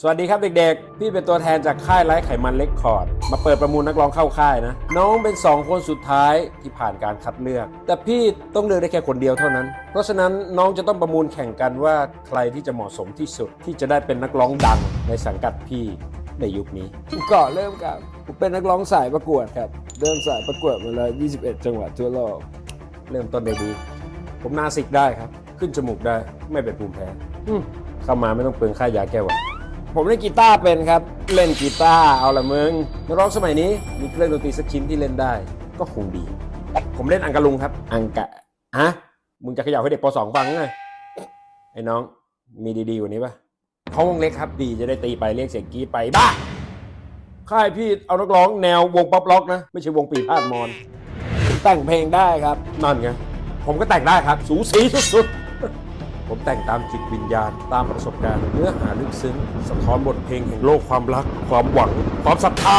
สวัสดีครับเด็กๆ พี่เป็นตัวแทนจากค่ายไร้ไขมันเล็กคอร์ด มาเปิดประมูลนักร้องเข้าค่ายนะ น้องเป็น 2 คนสุดท้ายที่ผ่านการคัดเลือก แต่พี่ต้องเลือกได้แค่คนเดียวเท่านั้น เพราะฉะนั้นน้องจะต้องประมูลแข่งกันว่าใครที่จะเหมาะสมที่สุดที่จะได้เป็นนักร้องดังในสังกัดพี่ในยุคนี้ก่อนเริ่มครับผมเป็นนักร้องสายประกวดครับเดินสายประกวดมาแล้ว 21 จังหวัดทั่วโลก เริ่มต้นได้ดี ผมนาสิกได้ครับ ขึ้นจมูกได้ไม่เป็นภูมิแพ้อืมเข้ามาไม่ต้องเปลืองค่ายาแก้หวัด ผมเล่นกีตาร์เป็นครับ เล่นกีตาร์เอาละมึงนักร้องสมัยนี้มีเครื่องดนตรีสักชิ้นที่เล่นได้ ก็คงดี ผมเล่นอังกะลุงครับ อังกะฮะมึงจะเขย่าให้เด็กป .2 ฟังไงไอ้น้องมีดีๆกว่านี้ปะเขาวงเล็กครับดีจะได้ตีไปเรียกเสียงกรีดไปบ้าค่ายพี่เอานักร้องแนววงป๊อปล็อกนะ ไม่ใช่วงปีพาดมอน แต่งเพลงได้ครับนั่นไงผมก็แต่งได้ครับ สูสีสุดๆ ผมแต่งตามจิตวิญญาณ ตามประสบการณ์เนื้อหาลึกซึ้ง สะท้อนบทเพลงแห่งโลกความรัก ความหวัง ความศรัทธา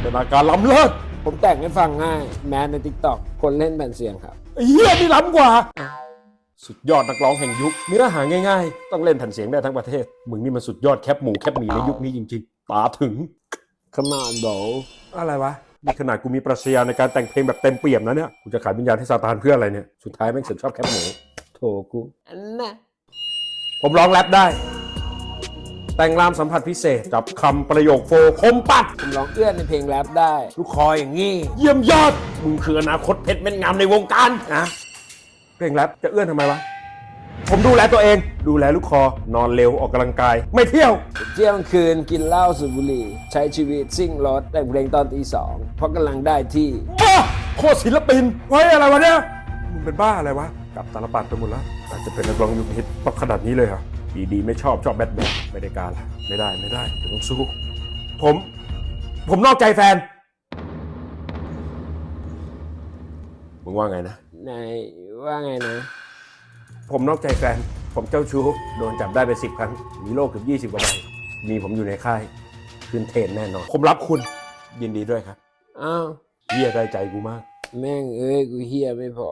เป็นอาการล้ำเลิศผมแต่งให้ฟังง่าย แม้ในทิกตอกคนเล่นแผ่นเสียงครับเฮียนี่ล้ำกว่า สุดยอดนักร้องแห่งยุค เนื้อหาง่ายๆ ต้องเล่นแผ่นเสียงได้ทั้งประเทศ มึงนี่มันสุดยอดแคปหมูแคปหมีในยุคนี้จริงๆ ตาถึง Come on bro อะไรวะนี่ขนาดกูมีปรัชญาในการแต่งเพลงแบบเต็มเปี่ยมนะเนี่ย กูจะขายวิญญาณให้ซาตานเพื่ออะไรเนี่ย สุดท้ายแม่งเสนชอบแคปหมูโถกูอันน่ะ ผมร้องแรปได้ แต่งรามสัมผัสพิเศษกับคำประโยคโฟคมปัด ผมร้องเอื้อนในเพลงแรปได้ ลูกคออย่างงี้ เยี่ยมยอด มึงคืออนาคตเพชรเม็ดงามในวงการนะเพลงแรปจะเอื้อนทำไมวะ ผมดูแลตัวเอง ดูแลลูกคอนอนเร็วออกกำลังกาย ไม่เที่ยว เที่ยงคืนกินเหล้าสูบบุหรี่ ใช้ชีวิตซิ่งรถแต่งเพลงตอนตีสองเพราะกำลังได้ที่ บ้าโคตรศิลปินไว้ยอะไรวะเนี่ย มึงเป็นบ้าอะไรวะ กลับตาลปัดไปหมดแล้วอาจจะเป็นนักร้องยุคฮิตต้องขนาดนี้เลยเหรอดีดีๆไม่ชอบชอบแบทแมนไม่ได้การละไม่ได้ไม่ได้เดี๋ยวต้องสู้ ผม ผมนอกใจแฟน มึงว่าไงนะ นายว่าไงนะ ผมนอกใจแฟน ผมเจ้าชู้โดนจับได้ไปสิบครั้ง มีโรคเกือบยี่สิบกว่าใบมีผมอยู่ในค่ายขึ้นเทรนแน่นอน ผมรับคุณ ยินดีด้วยครับอ้าวเฮียได้ใจกูมาก แม่งเอ้ย กูเฮียไม่พอ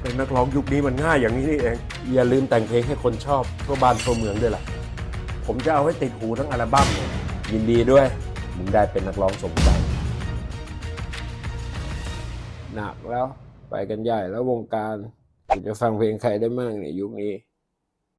เป็นนักร้องยุคนี้มันง่ายอย่างนี้นี่เอง อย่าลืมแต่งเพลงให้คนชอบทั่วบ้านทั่วเมืองด้วยล่ะ ผมจะเอาให้ติดหูทั้งอัลบั้มเลยยินดีด้วย มึงได้เป็นนักร้องสมใจหนักแล้ว ไปกันใหญ่แล้ววงการจะฟังเพลงใครได้มั่งเนี่ยยุคนี้